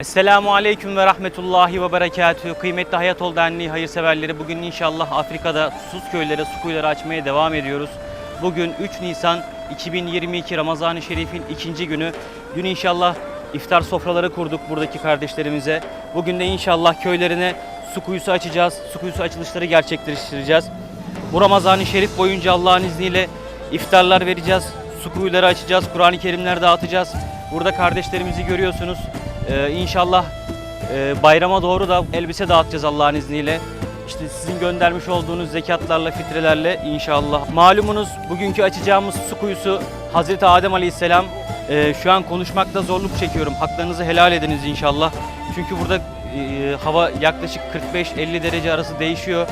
Esselamu Aleyküm ve Rahmetullahi ve Berekatühü. Kıymetli Hayat Ol Derneği hayırseverleri bugün inşallah Afrika'da susuz köylere su kuyuları açmaya devam ediyoruz. Bugün 3 Nisan 2022 Ramazan-ı Şerif'in ikinci günü. Dün inşallah iftar sofraları kurduk buradaki kardeşlerimize. Bugün de inşallah köylerine su kuyusu açacağız. Su kuyusu açılışları gerçekleştireceğiz. Bu Ramazan-ı Şerif boyunca Allah'ın izniyle iftarlar vereceğiz. Su kuyuları açacağız. Kur'an-ı Kerimler dağıtacağız. Burada kardeşlerimizi görüyorsunuz. Ee, inşallah e, bayrama doğru da elbise dağıtacağız Allah'ın izniyle. İşte sizin göndermiş olduğunuz zekatlarla, fitrelerle inşallah. Malumunuz bugünkü açacağımız su kuyusu Hazreti Adem Aleyhisselam. Ee, şu an konuşmakta zorluk çekiyorum. Haklarınızı helal ediniz inşallah. Çünkü burada e, hava yaklaşık 45-50 derece arası değişiyor.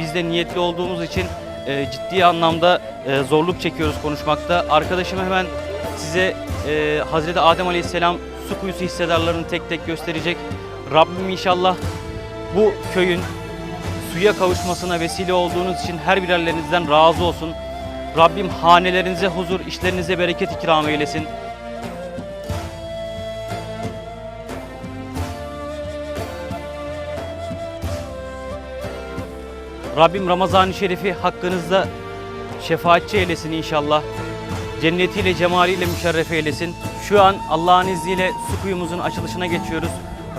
Biz de niyetli olduğumuz için e, ciddi anlamda e, zorluk çekiyoruz konuşmakta. Arkadaşım hemen size e, Hazreti Adem Aleyhisselam su kuyusu hissedarlarını tek tek gösterecek. Rabbim inşallah bu köyün suya kavuşmasına vesile olduğunuz için her birerlerinizden razı olsun. Rabbim hanelerinize huzur, işlerinize bereket ikram eylesin. Rabbim Ramazan-ı Şerif'i hakkınızda şefaatçi eylesin inşallah. Cennetiyle, cemaliyle müşerref eylesin. Şu an Allah'ın izniyle su kuyumuzun açılışına geçiyoruz.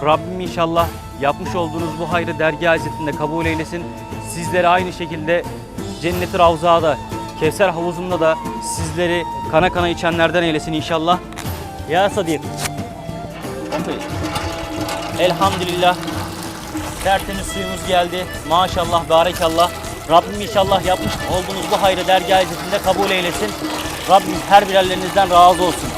Rabbim inşallah yapmış olduğunuz bu hayrı dergâh izzetinde kabul eylesin. Sizleri aynı şekilde Cennet-i Ravza'da, Kevser havuzunda da sizleri kana kana içenlerden eylesin inşallah. Ya Sadir. Elhamdülillah Tertemiz suyumuz geldi. Maşallah, barekallah. Rabbim inşallah yapmış olduğunuz bu hayrı dergâh izzetinde kabul eylesin. Rabbimiz her birerlerinizden razı olsun.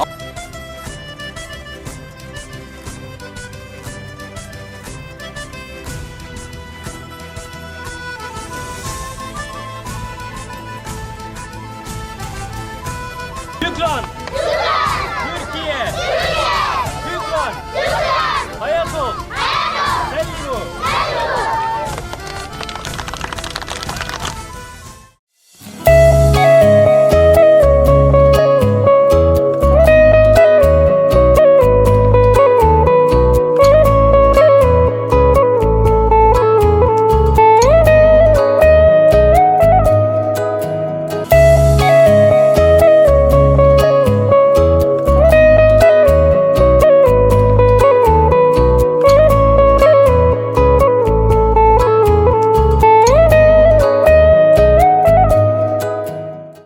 Yükran! Yükran! Türkiye! Türkiye! Yükran! Yükran!